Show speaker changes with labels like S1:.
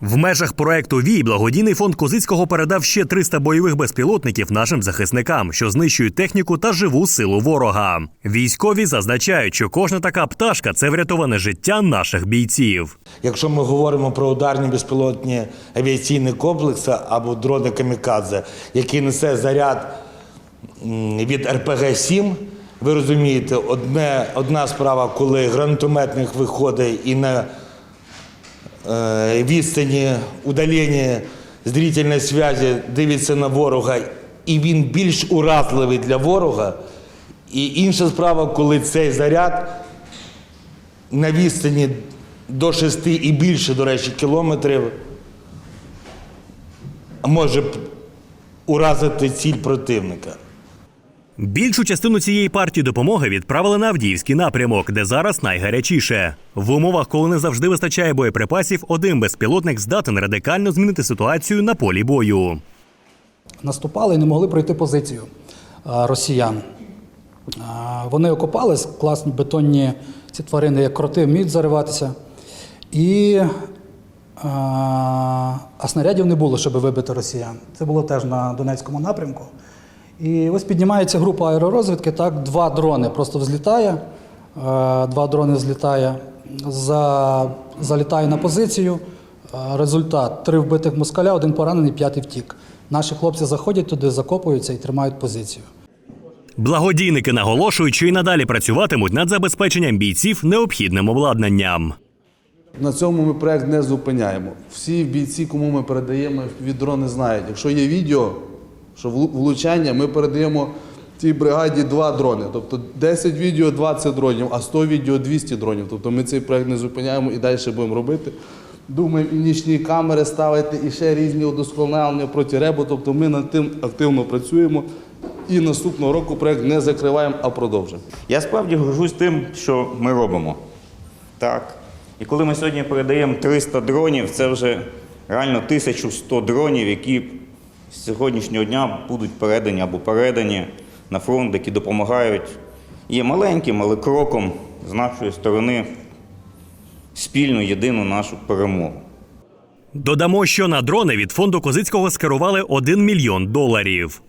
S1: В межах проекту Вій благодійний фонд Козицького передав ще 300 бойових безпілотників нашим захисникам, що знищують техніку та живу силу ворога. Військові зазначають, що кожна така пташка це врятоване життя наших бійців.
S2: Якщо ми говоримо про ударні безпілотні авіаційні комплекси або дрони Камікадзе, який несе заряд від РПГ-7, ви розумієте, одне, одна справа, коли гранатометник виходить і на відстані удалення зрительної зв'язі дивиться на ворога, і він більш уразливий для ворога. І інша справа, коли цей заряд на відстані до 6 і більше, до речі, кілометрів може уразити ціль противника.
S1: Більшу частину цієї партії допомоги відправили на Авдіївський напрямок, де зараз найгарячіше. В умовах, коли не завжди вистачає боєприпасів, один безпілотник здатен радикально змінити ситуацію на полі бою.
S3: наступали і не могли пройти позицію росіян. Вони окопались, класні бетонні ці тварини, як кроти, вміють зариватися. І, а, а снарядів не було, щоб вибити росіян. Це було теж на Донецькому напрямку. І ось піднімається група аеророзвідки, так, два дрони просто взлітає, е, два дрони злітає, за, залітає на позицію. Е, Результат: три вбитих москаля, один поранений, п'ятий втік. Наші хлопці заходять туди, закопуються і тримають позицію.
S1: Благодійники наголошують, що й надалі працюватимуть над забезпеченням бійців необхідним обладнанням.
S4: На цьому ми проект не зупиняємо. Всі бійці, кому ми передаємо від дрони, знають. Якщо є відео, що влучання, ми передаємо тій бригаді два дрони. Тобто 10 відео 20 дронів, а 100 відео 200 дронів. Тобто ми цей проект не зупиняємо і далі будемо робити. Думаємо і нічні камери ставити, і ще різні удосконалення проти ребу. Тобто ми над тим активно працюємо. І наступного року проект не закриваємо, а продовжуємо.
S5: Я справді горжусь тим, що ми робимо. Так. І коли ми сьогодні передаємо 300 дронів, це вже реально 1100 дронів, які з сьогоднішнього дня будуть передані або передані на фронт, які допомагають. Є маленьким, але кроком з нашої сторони спільну єдину нашу перемогу.
S1: Додамо, що на дрони від фонду Козицького скерували 1 мільйон доларів.